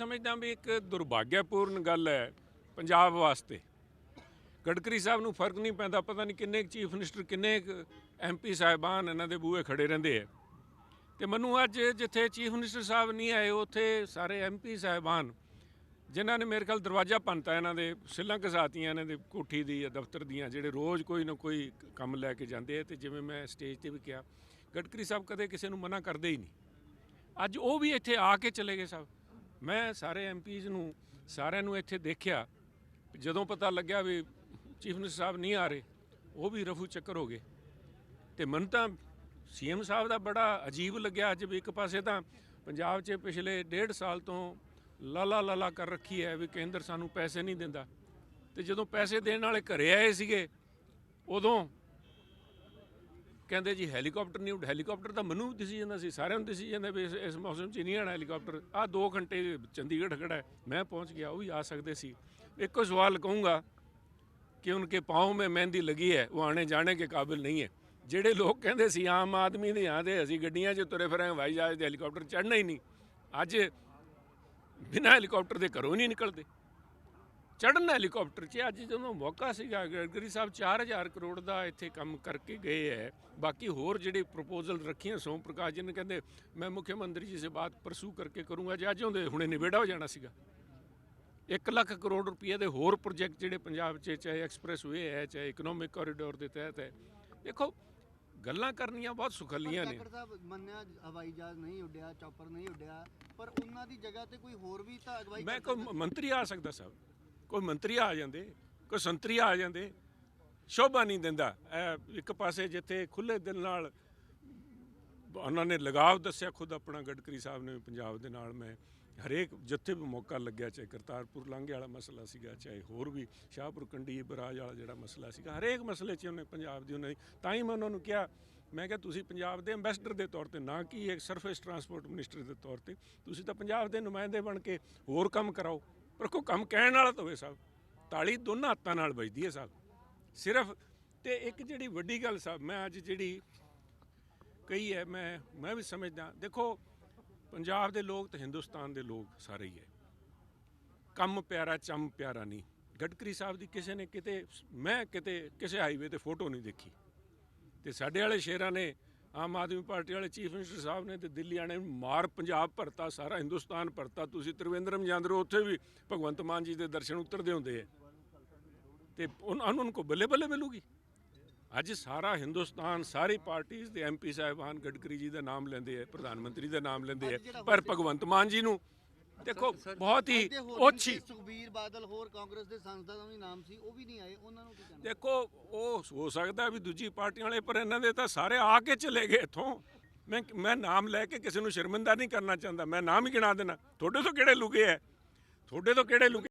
ਸਮਝਦਾ ਵੀ ਇੱਕ ਦੁਰਭਾਗਿਆਪੂਰਨ ਗੱਲ ਹੈ ਪੰਜਾਬ ਵਾਸਤੇ। ਗਡਕਰੀ ਸਾਹਿਬ ਨੂੰ ਫ਼ਰਕ ਨਹੀਂ ਪੈਂਦਾ, ਪਤਾ ਨਹੀਂ ਕਿੰਨੇ ਚੀਫ ਮਿਨਿਸਟਰ, ਕਿੰਨੇ ਐਮਪੀ ਸਾਹਿਬਾਨ ਇਹਨਾਂ ਦੇ ਬੂਹੇ ਖੜੇ ਰਹਿੰਦੇ ਆ। ਤੇ ਮੈਨੂੰ ਅੱਜ ਜਿੱਥੇ ਚੀਫ ਮਿਨਿਸਟਰ ਸਾਹਿਬ ਨਹੀਂ ਆਏ, ਉੱਥੇ ਸਾਰੇ ਐਮਪੀ ਸਾਹਿਬਾਨ, ਜਿਨ੍ਹਾਂ ਨੇ ਮੇਰੇ ਖਿਆਲ ਦਰਵਾਜ਼ਾ ਪੰਤਾ ਇਹਨਾਂ ਦੇ, ਸਿੱਲਾਂ ਘਸਾਤੀਆਂ ਇਹਨਾਂ ਦੇ ਕੋਠੀ ਦੀ ਜਾਂ ਦਫ਼ਤਰ ਦੀਆਂ, ਜਿਹੜੇ ਰੋਜ਼ ਕੋਈ ਨਾ ਕੋਈ ਕੰਮ ਲੈ ਕੇ ਜਾਂਦੇ ਆ। ਤੇ ਜਿਵੇਂ ਮੈਂ ਸਟੇਜ ਤੇ ਵੀ ਕਿਹਾ, ਗਡਕਰੀ ਸਾਹਿਬ ਕਦੇ ਕਿਸੇ ਨੂੰ ਮਨਾ ਕਰਦੇ ਹੀ ਨਹੀਂ। ਅੱਜ ਉਹ ਵੀ ਇੱਥੇ ਆ ਕੇ ਚਲੇ ਗਏ ਸਾਹਿਬ। ਮੈਂ ਸਾਰੇ ਐਮਪੀਜ਼ ਨੂੰ, ਸਾਰਿਆਂ ਨੂੰ ਇੱਥੇ ਦੇਖਿਆ। ਜਦੋਂ ਪਤਾ ਲੱਗਿਆ ਵੀ ਚੀਫ ਮਿਨਿਸਟਰ ਸਾਹਿਬ ਨਹੀਂ ਆ ਰਹੇ, ਉਹ ਵੀ ਰਫੂ ਚੱਕਰ ਹੋ ਗਏ। ਤੇ ਮਨ ਤਾਂ ਸੀਐਮ ਸਾਹਿਬ ਦਾ ਬੜਾ ਅਜੀਬ ਲੱਗਿਆ ਅੱਜ ਵੀ ਇੱਕ ਪਾਸੇ ਤਾਂ ਪੰਜਾਬ 'ਚ ਪਿਛਲੇ ਡੇਢ ਸਾਲ ਤੋਂ ਲਾਲਾ ਲਾਲਾ ਕਰ ਰੱਖੀ ਹੈ ਵੀ ਕੇਂਦਰ ਸਾਨੂੰ ਪੈਸੇ ਨਹੀਂ ਦਿੰਦਾ। ਤੇ ਜਦੋਂ ਪੈਸੇ ਦੇਣ ਵਾਲੇ ਘਰੇ ਆਏ ਸੀਗੇ, ਉਦੋਂ ਕਹਿੰਦੇ ਜੀ ਹੈਲੀਕਾਪਟਰ ਨਹੀਂ ਉੱਡ ਹੈਲੀਕਾਪਟਰ ਤਾਂ ਮੈਨੂੰ ਵੀ ਦਿਸੀ ਜਾਂਦਾ ਸੀ, ਸਾਰਿਆਂ ਨੂੰ ਦਿਸੀ ਜਾਂਦਾ ਵੀ ਇਸ ਇਸ ਮੌਸਮ 'ਚ ਨਹੀਂ ਆਣਾ ਹੈਲੀਕਾਪਟਰ। ਆ 2 ਘੰਟੇ ਚੰਡੀਗੜ੍ਹ ਖੜਾ ਹੈ, ਮੈਂ ਪਹੁੰਚ ਗਿਆ, ਉਹ ਵੀ ਆ ਸਕਦੇ ਸੀ। ਇੱਕੋ ਸਵਾਲ ਕਹੂੰਗਾ ਕਿ ਉਨਕੇ ਪਾँव में ਮਹਿੰਦੀ ਲੱਗੀ ਹੈ, ਉਹ ਆਣੇ ਜਾਣੇ ਕੇ ਕਾਬਿਲ ਨਹੀਂ ਹੈ। ਜਿਹੜੇ ਲੋਕ ਕਹਿੰਦੇ ਸੀ, ਆਮ ਆਦਮੀ ਦੇ ਆਂਦੇ, ਅਸੀਂ ਗੱਡੀਆਂ 'ਚ ਤੁਰੇ ਫਿਰਾਂ ਹਵਾਈ ਜਹਾਜ਼ ਦੇ ਹੈਲੀਕਾਪਟਰ ਚੜ੍ਹਨਾ ਹੀ ਨਹੀਂ। ਅੱਜ ਬਿਨਾਂ ਹੈਲੀਕਾਪਟਰ ਦੇ ਘਰੋਂ ਨਹੀਂ ਨਿਕਲਦੇ। ਚੜ੍ਹਨ ਹੈਲੀਕਾਪਟਰ 'ਚ। ਅੱਜ ਜਦੋਂ ਮੌਕਾ ਸੀਗਾ ਗਡਕਰੀ ਸਾਹਿਬ 4000 ਕਰੋੜ ਦਾ ਇੱਥੇ ਕੰਮ ਕਰਕੇ ਗਏ ਹੈ। ਬਾਕੀ ਹੋਰ ਜਿਹੜੇ ਪ੍ਰਪੋਜ਼ਲ ਰੱਖੀਆਂ ਸੋਮ ਪ੍ਰਕਾਸ਼ ਜੀ ਨੇ ਕਹਿੰਦੇ ਮੈਂ ਮੁੱਖ ਮੰਤਰੀ ਜੀ ਸੇ ਬਾਤ ਪਰਸੂ ਕਰਕੇ ਕਰੂੰਗਾ। ਜੇ ਅੱਜ ਹੁੰਦੇ ਹੁਣੇ ਨਿਬੇੜਾ ਹੋ ਜਾਣਾ ਸੀਗਾ। 1 ਲੱਖ ਕਰੋੜ ਰੁਪਏ ਦੇ ਹੋਰ ਪ੍ਰੋਜੈਕਟ ਜਿਹੜੇ ਪੰਜਾਬ 'ਚ ਚਾਹੇ ਐਕਸਪ੍ਰੈਸ ਵੇ ਹੈ ਚਾਹੇ ਇਕਨੋਮਿਕ ਕੋਰੀਡੋਰ ਦੇ ਤਹਿਤ ਹੈ। ਦੇਖੋ ਗੱਲਾਂ ਕਰਨੀਆਂ ਬਹੁਤ ਸੁਖਲੀਆਂ ਨੇ। ਮੰਨਿਆ ਹਵਾਈ ਜਹਾਜ਼ ਨਹੀਂ ਉੱਡਿਆ ਚੌਪਰ ਨਹੀਂ ਉੱਡਿਆ ਪਰ ਉਹਨਾਂ ਦੀ ਜਗ੍ਹਾ ਤੇ ਕੋਈ ਹੋਰ ਵੀ ਤਾਂ ਅਗਵਾਈ ਮੈਂ ਕੋਈ। ਮੰਤਰੀ ਆ ਸਕਦਾ ਸਾਹਿਬ। ਕੋਈ ਮੰਤਰੀ ਆ ਜਾਂਦੇ, ਕੋਈ ਸੰਤਰੀ ਆ ਜਾਂਦੇ, ਸ਼ੋਭਾ ਨਹੀਂ ਦਿੰਦਾ। ਇਹ ਇੱਕ ਪਾਸੇ ਜਿੱਥੇ ਖੁੱਲੇ ਦਿਲ ਨਾਲ ਉਹਨਾਂ ਨੇ ਲਗਾਵ ਦੱਸਿਆ, ਖੁਦ ਆਪਣਾ ਗਡਕਰੀ ਸਾਹਿਬ ਨੇ ਪੰਜਾਬ ਦੇ ਨਾਲ ਮੈਂ ਹਰੇਕ ਜਿੱਥੇ ਵੀ ਮੌਕਾ ਲੱਗਿਆ, ਚਾਹੇ ਕਰਤਾਰਪੁਰ ਲਾਂਘੇ ਵਾਲਾ ਮਸਲਾ ਸੀਗਾ, ਚਾਹੇ ਹੋਰ ਵੀ ਸ਼ਾਹਪੁਰ ਕੰਡੀ ਬਰਾਜ ਵਾਲਾ ਜਿਹੜਾ ਮਸਲਾ ਸੀਗਾ, ਹਰੇਕ ਮਸਲੇ 'ਚ ਉਹਨੇ ਪੰਜਾਬ ਦੀ ਉਹਨਾਂ ਦੀ, ਤਾਂ ਹੀ ਮੈਂ ਉਹਨਾਂ ਨੂੰ ਕਿਹਾ, ਮੈਂ ਕਿਹਾ ਤੁਸੀਂ ਪੰਜਾਬ ਦੇ ਐਮਬੈਸਡਰ ਦੇ ਤੌਰ ਤੇ, ਨਾ ਕਿ ਇੱਕ ਸਰਫੇਸ ਟਰਾਂਸਪੋਰਟ ਮਿਨਿਸਟਰ ਦੇ ਤੌਰ ਤੇ, ਤੁਸੀਂ ਤਾਂ ਪੰਜਾਬ ਦੇ ਨੁਮਾਇੰਦੇ ਬਣ ਕੇ ਹੋਰ ਕੰਮ ਕਰਾਓ। ਪਰ ਕੋਈ ਕੰਮ ਕਹਿਣ ਵਾਲਾ ਤਾਂ ਹੋਵੇ ਸਾਹਿਬ। ਤਾਲੀ ਦੋਨਾਂ ਹੱਥਾਂ ਨਾਲ ਵੱਜਦੀ ਹੈ ਸਾਹਿਬ। ਸਿਰਫ ਤੇ ਇੱਕ ਜਿਹੜੀ ਵੱਡੀ ਗੱਲ ਸਾਹਿਬ, ਮੈਂ ਅੱਜ ਜਿਹੜੀ ਕਹੀ ਹੈ, ਮੈਂ ਮੈਂ ਵੀ ਸਮਝਦਾ। ਦੇਖੋ, ਪੰਜਾਬ ਦੇ ਲੋਕ ਤੇ ਹਿੰਦੁਸਤਾਨ ਦੇ ਲੋਕ ਸਾਰੇ ਹੀ ਹੈ। ਕੰਮ ਪਿਆਰਾ, ਚੰਮ ਪਿਆਰਾ ਨਹੀਂ। ਗਡਕਰੀ ਸਾਹਿਬ ਦੀ ਕਿਸੇ ਨੇ ਕਿਤੇ, ਮੈਂ ਕਿਤੇ, ਕਿਸੇ ਹਾਈਵੇ ਤੇ ਫੋਟੋ ਨਹੀਂ ਦੇਖੀ। ਤੇ ਸਾਡੇ ਵਾਲੇ ਸ਼ੇਰਾਂ ਨੇ ਆਮ ਆਦਮੀ ਪਾਰਟੀ ਵਾਲੇ ਚੀਫ ਮਿਨਿਸਟਰ ਸਾਹਿਬ ਨੇ ਤੇ ਦਿੱਲੀ ਆਣੇ ਮਾਰ ਪੰਜਾਬ ਭਰਤਾ ਸਾਰਾ ਹਿੰਦੁਸਤਾਨ ਭਰਤਾ। ਤੁਸੀਂ ਤ੍ਰਿਵੇਂਦਰਮ ਜਾਂਦੇ ਹੋ ਉੱਥੇ ਵੀ ਭਗਵੰਤ ਮਾਨ ਜੀ ਦੇ ਦਰਸ਼ਨ ਉਤਰਦੇ ਹੁੰਦੇ ਆ। ਤੇ ਉਹਨਾਂ ਨੂੰ ਕੋ ਬੱਲੇ ਬੱਲੇ ਮਿਲੂਗੀ? ਅੱਜ ਸਾਰਾ ਹਿੰਦੁਸਤਾਨ ਸਾਰੀ ਪਾਰਟੀਆਂ ਦੇ ਐਮਪੀ ਸਾਹਿਬਾਨ ਗਡਕਰੀ ਜੀ ਦਾ ਨਾਮ ਲੈਂਦੇ ਆ ਪ੍ਰਧਾਨ ਮੰਤਰੀ ਦਾ ਨਾਮ ਲੈਂਦੇ ਆ ਪਰ ਭਗਵੰਤ ਮਾਨ ਜੀ ਨੂੰ ਦੇਖੋ ਬਹੁਤ ਹੀ ਸੀ, ਸੁਖਬੀਰ ਬਾਦਲ ਹੋਰ ਕਾਂਗਰਸ ਦੇ ਸੰਸਦਾਂ ਦਾ ਵੀ ਨਾਮ ਸੀ ਉਹ ਵੀ ਨਹੀਂ ਆਏ ਉਹਨਾਂ ਨੂੰ ਕੀ ਕਹਿਣਾ? ਦੇਖੋ ਉਹ ਹੋ ਸਕਦਾ ਵੀ ਦੂਜੀ ਪਾਰਟੀਆਂ ਵਾਲੇ ਪਰ ਇਹਨਾਂ ਦੇ ਤਾਂ ਸਾਰੇ ਆ ਕੇ ਚਲੇ ਗਏ ਇੱਥੋਂ। ਮੈਂ ਮੈਂ ਨਾਮ ਲੈ ਕੇ ਕਿਸੇ ਨੂੰ ਸ਼ਰਮਿੰਦਾ ਨਹੀਂ ਕਰਨਾ ਚਾਹੁੰਦਾ ਮੈਂ ਨਾਮ ਹੀ ਗਿਣਾ ਦੇਣਾ। ਤੁਹਾਡੇ ਤੋਂ ਕਿਹੜੇ ਲੁਕੇ ਐ? ਤੁਹਾਡੇ ਤੋਂ ਕਿਹੜੇ ਲੁਕੇ